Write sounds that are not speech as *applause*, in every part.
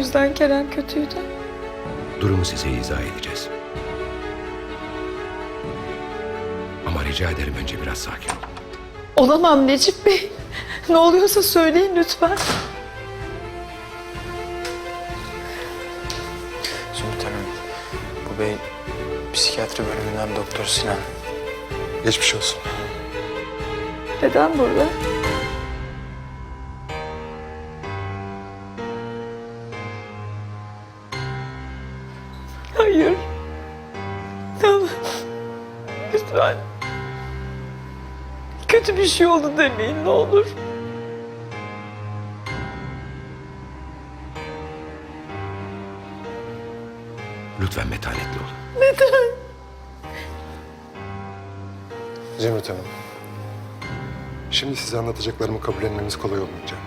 Yüzden Kerem kötüydü. Durumu size izah edeceğiz. Ama rica ederim önce biraz sakin olun. Olamam Necip Bey. Ne oluyorsa söyleyin lütfen. Zümrüt Hanım, bu bey psikiyatri bölümünden Doktor Sinan. Geçmiş olsun. Neden burada? Kötü bir şey oldu demeyin ne olur. Lütfen metanetli olun. Neden? Zümrüt Hanım. Şimdi size anlatacaklarımı kabullenmeniz kolay olmayacak.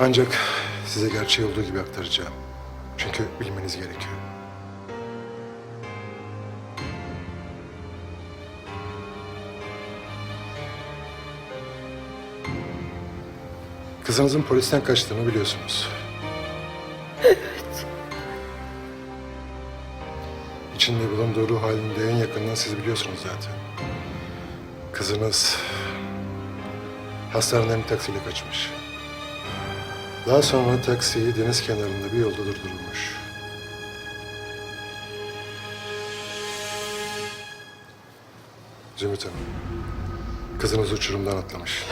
Ancak size gerçeği olduğu gibi aktaracağım. Çünkü bilmeniz gerekiyor. Kızınızın polisten kaçtığını biliyorsunuz. İçinde bulunduğu ruh halinde en yakından siz biliyorsunuz zaten. Kızınız hastaneden bir taksiyle kaçmış. Daha sonra taksiyi deniz kenarında bir yolda durdurulmuş. Zümrüt Hanım, kızınız uçurumdan atlamış.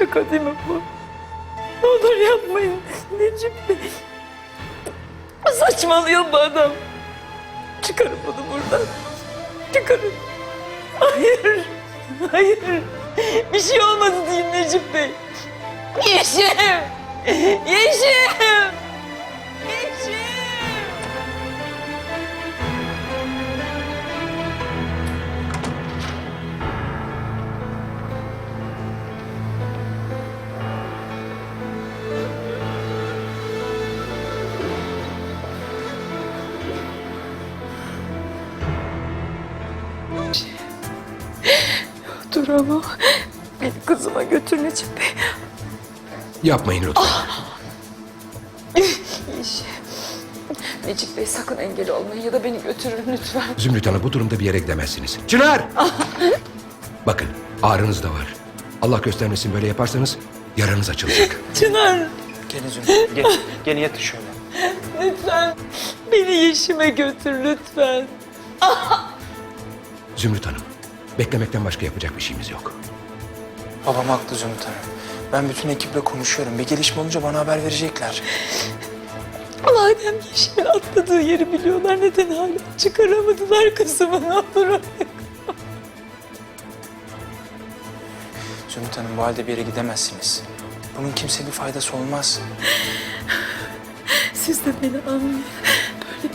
Şaka değil mi bu? Ne olur yapmayın Necip Bey. Saçmalıyor bu adam. Çıkarın bunu buradan. Çıkarın. Hayır. Hayır. Bir şey olmadı değil Necip Bey. Yeşim. Yeşim. Dur ama beni kızıma götür Necip Bey. Yapmayın lütfen. Yeşim. Necip Bey sakın engel olmayın ya da beni götürün lütfen. Zümrüt Hanım bu durumda bir yere gidemezsiniz. Çınar! Bakın ağrınız da var. Allah göstermesin böyle yaparsanız yaranız açılacak. *laughs* Çınar Gelin Zümrüt, gel. Gelin yatın şöyle. lütfen beni Yeşim'e götür lütfen. Zümrüt Hanım, beklemekten başka yapacak bir şeyimiz yok. Babam haklı Zümrüt Hanım. Ben bütün ekiple konuşuyorum. Bir gelişme olunca bana haber verecekler. Madem Yeşim'in atladığı yeri biliyorlar neden hala çıkaramadılar kızımı ne olur. Zümrüt Hanım bu halde bir yere gidemezsiniz. Bunun kimseye bir faydası olmaz. Siz de beni anlayın.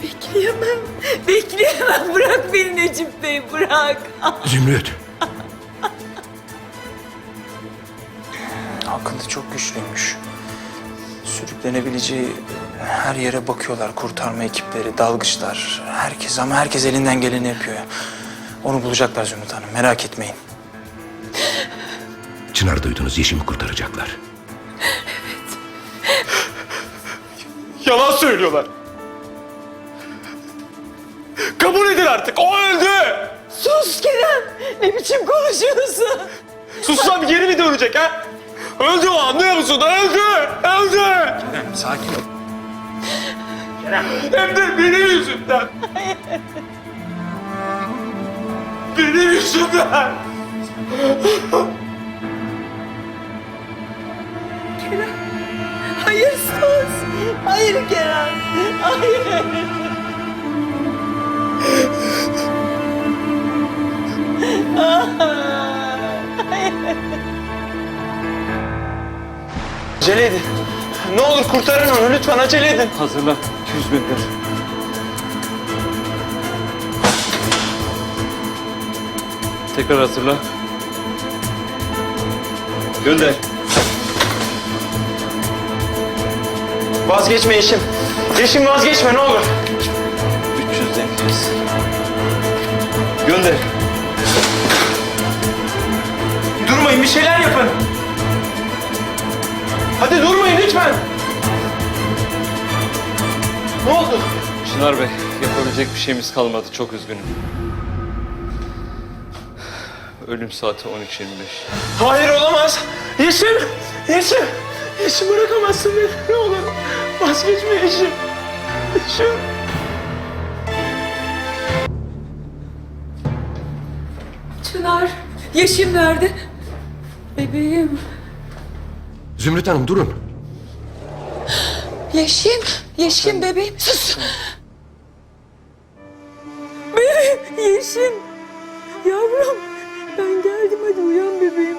Bekleyemem. Bekleyemem. Bırak beni Necip Bey bırak. Zümrüt, Akıntı çok güçlüymüş. Sürüklenebileceği her yere bakıyorlar. Kurtarma ekipleri, dalgıçlar, herkes ama herkes elinden geleni yapıyor. Onu bulacaklar Zümrüt Hanım. Merak etmeyin. Çınar duydunuz Yeşim'i kurtaracaklar. Yalan söylüyorlar. Kabul edin artık. O öldü. Sus Kerem. Ne biçim konuşuyorsun? Sussam geri mi dönecek ha? Öldü o anlıyor musun? Öldü. Öldü. Sakin ol. Hem de benim yüzümden. benim yüzümden. Hayır sus. Hayır Kerem. Hayır. Acele edin. Ne olur kurtarın onu lütfen acele edin. Hazırlan. 200 metre. tekrar hatırla. Gönder. Vazgeçme Yeşim. Yeşim vazgeçme ne olur. 300 deneyeceğiz. Gönder. Durmayın bir şeyler yapın. Hadi durmayın lütfen. Ne oldu? Çınar Bey, yapabilecek bir şeyimiz kalmadı. Çok üzgünüm. Ölüm saati 13.25. Hayır olamaz. Yeşim. Yeşim. Yeşim bırakamazsın beni. Ne olur. Vazgeçme Yeşim. Yeşim. Çınar, Yeşim nerede? Bebeğim. Zümrüt Hanım durun. Yeşim, Yeşim bebeğim. Sus. Bebeğim, Yeşim. Yavrum, ben geldim. Hadi uyan bebeğim.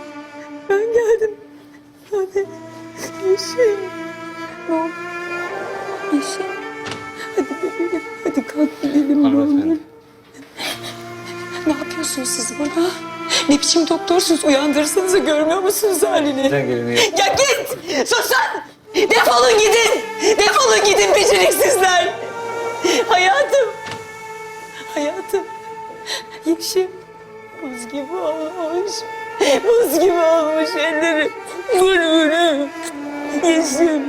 Ben geldim. Hadi. Yeşim. Yeşim. Hadi bebeğim. Hadi kalk gidelim. Hanımefendi. Ne yapıyorsunuz siz burada? Ne biçim doktorsunuz? Uyandırsanıza görmüyor musunuz halini? Ya git! Susun! Defolun gidin! Defolun gidin beceriksizler! Hayatım! Hayatım! Yeşim! Buz gibi olmuş. Buz gibi olmuş ellerim. Burnum. Yeşim.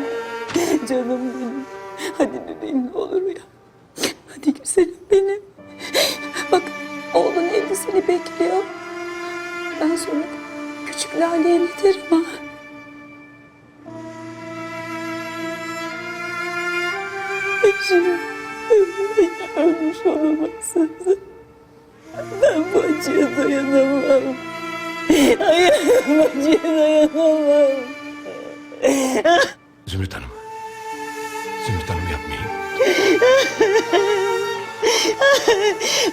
Canım benim. Hadi bebeğim ne olur uyan. Hadi güzelim benim. Bekliyor. Ben sonra küçük Lale'ye ne derim ha? Eşim ölmüş olamazsınız. Ben bu acıya dayanamam. Hayatım acıya dayanamam. Zümrüt Hanım. Zümrüt Hanım yapmayın.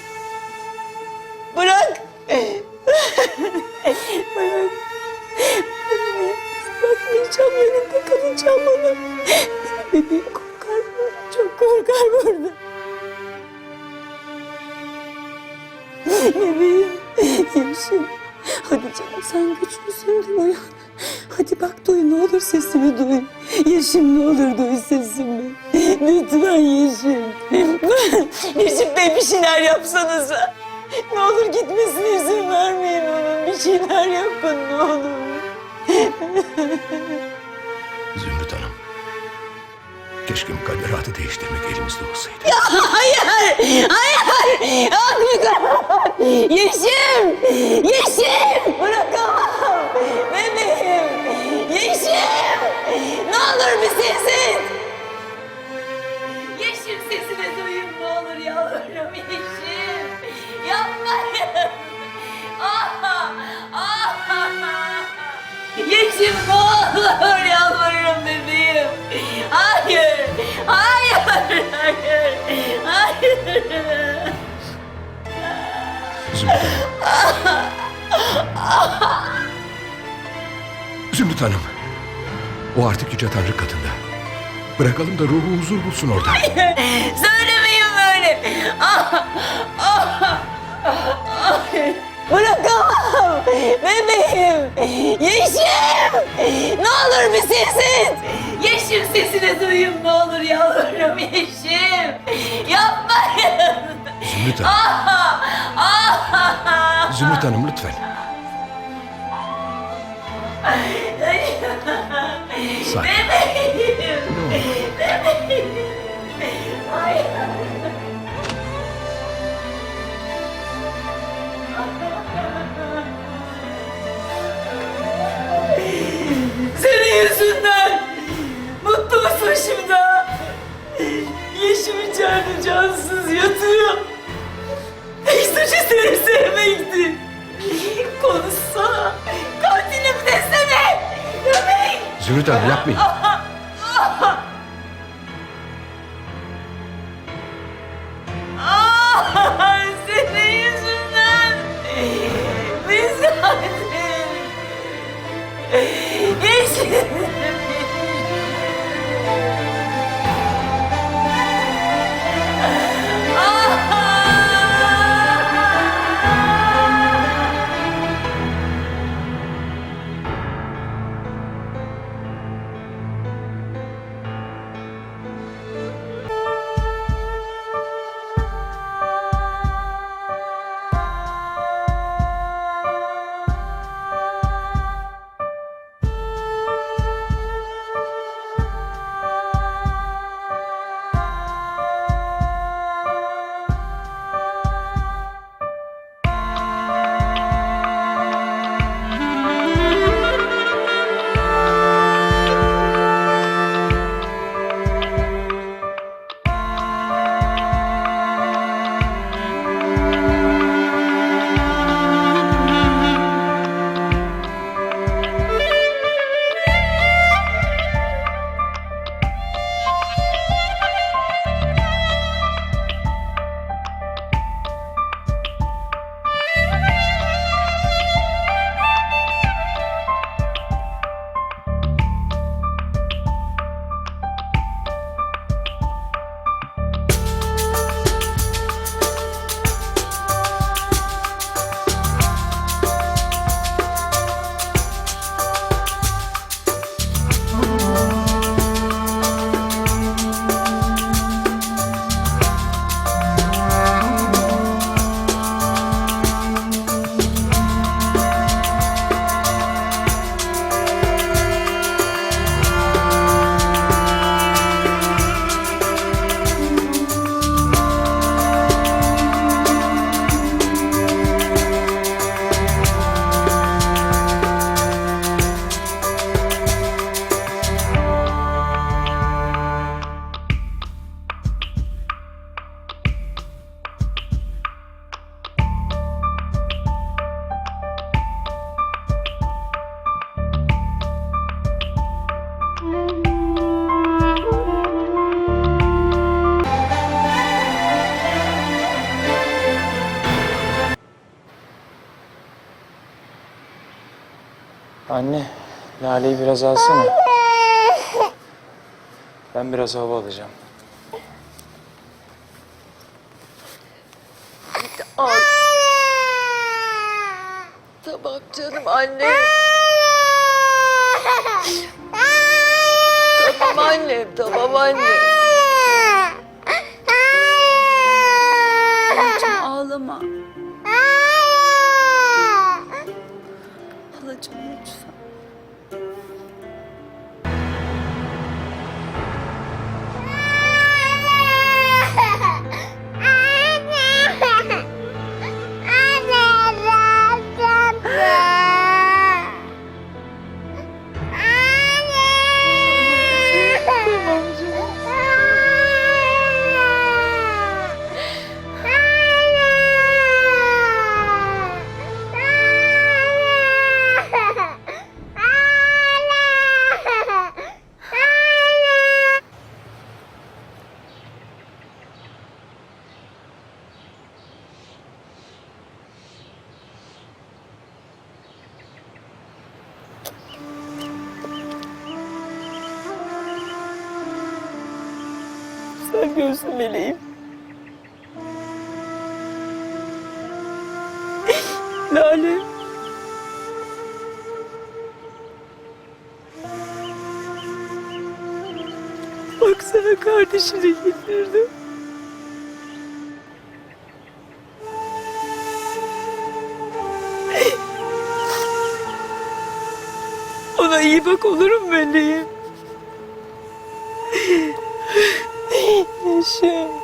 *laughs* Bırak. Bırak. Bakmayacağım yanında kalacağım bana. Bebeğim korkar? Çok korkar burada. Bebeğim. Yeşim. Hadi canım sen güçlüsün uyan. Hadi bak duy ne olur sesimi duy. Yeşim ne olur duy sesimi. Lütfen Yeşim. Yeşim Bey bir şeyler yapsanıza. Ne olur gitmesine izin vermeyin onun. Bir şeyler yapın ne olur. Zümrüt Hanım. Keşke mukadderatı değiştirmek elimizde olsaydı. Hayır! Hayır! Aklık! Yeşim! Yeşim! Bırakamam! Bebeğim! Yeşim! Ne olur bir sesin! Yeşim ne olur yalvarırım bebeğim! Hayır! Hayır! Hayır! Hayır! Zümrüt Hanım. Zümrüt Hanım. O artık Yüce Tanrı katında. Bırakalım da ruhu huzur bulsun orada. Söylemeyin böyle. Bebeğim. Yeşim. Ne olur bir sesin. Yeşim sesini duyayım ne olur yavrum Yeşim. Yapmayın. Zümrüt Hanım. Zümrüt Hanım lütfen. Sakin. Ne olur. Senin yapmayın. Senin yüzünden. Biz katil. Anne, Lale'yi biraz alsana. Ben biraz hava alacağım. Al. Tamam canım anne. Lale. Baksana kardeşini getirdim. Ona iyi bak olur mu meleğim? Yaşa.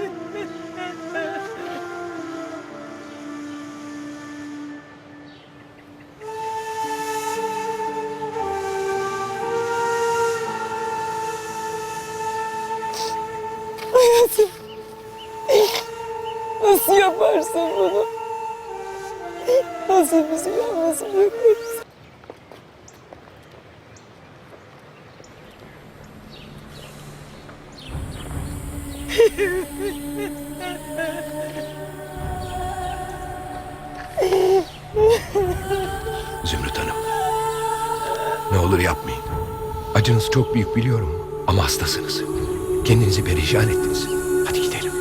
Zümrüt Hanım. Ne olur yapmayın. Acınız çok büyük biliyorum ama hastasınız. Kendinizi perişan ettiniz. Hadi gidelim.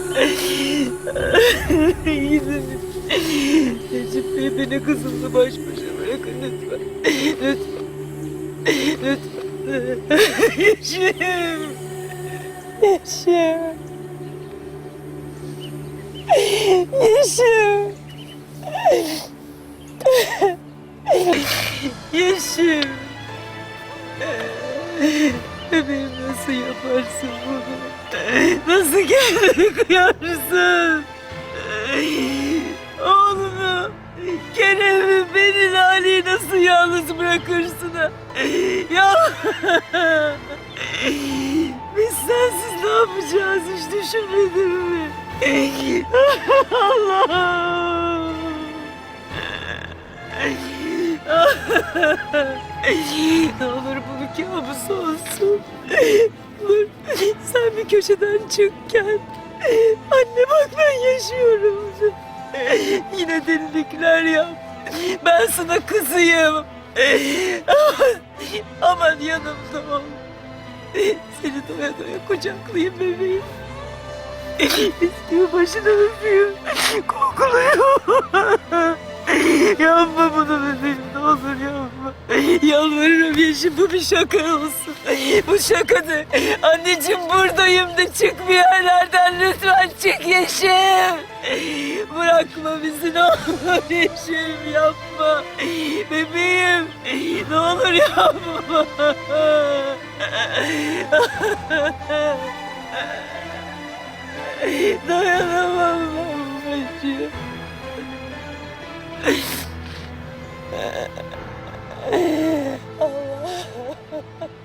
Gidin. Necip Bey beni kızımla baş başa bırakın lütfen. Lütfen. Lütfen. Yeşim. Yeşim. Yeşim. Yeşim. Bebeğim nasıl yaparsın bunu? Nasıl kendini kıyarsın? Oğlumu, Kerem'i, beni Lale'yi nasıl yalnız bırakırsın? ha? Ya biz sensiz ne yapacağız hiç düşünmedin mi? Allah'ım. ne olur bu bir kabus olsun. Olur. Sen bir köşeden çık gel. Anne bak ben yaşıyorum. Yine delilikler yap. Ben sana kızıyım. Aman yanımda ol. Seni doya doya kucaklayayım bebeğim. İstiyor başını öpüyor. Kokuluyor. yapma bunu bebeğim ne olur yapma. Yalvarırım Yeşim bu bir şaka olsun. Bu şakadır. Anneciğim buradayım da çık bir yerlerden lütfen çık Yeşim. Bırakma bizi ne olur Yeşim yapma. Bebeğim ne olur yapma. *laughs* Dayanamam babacığım. Allah.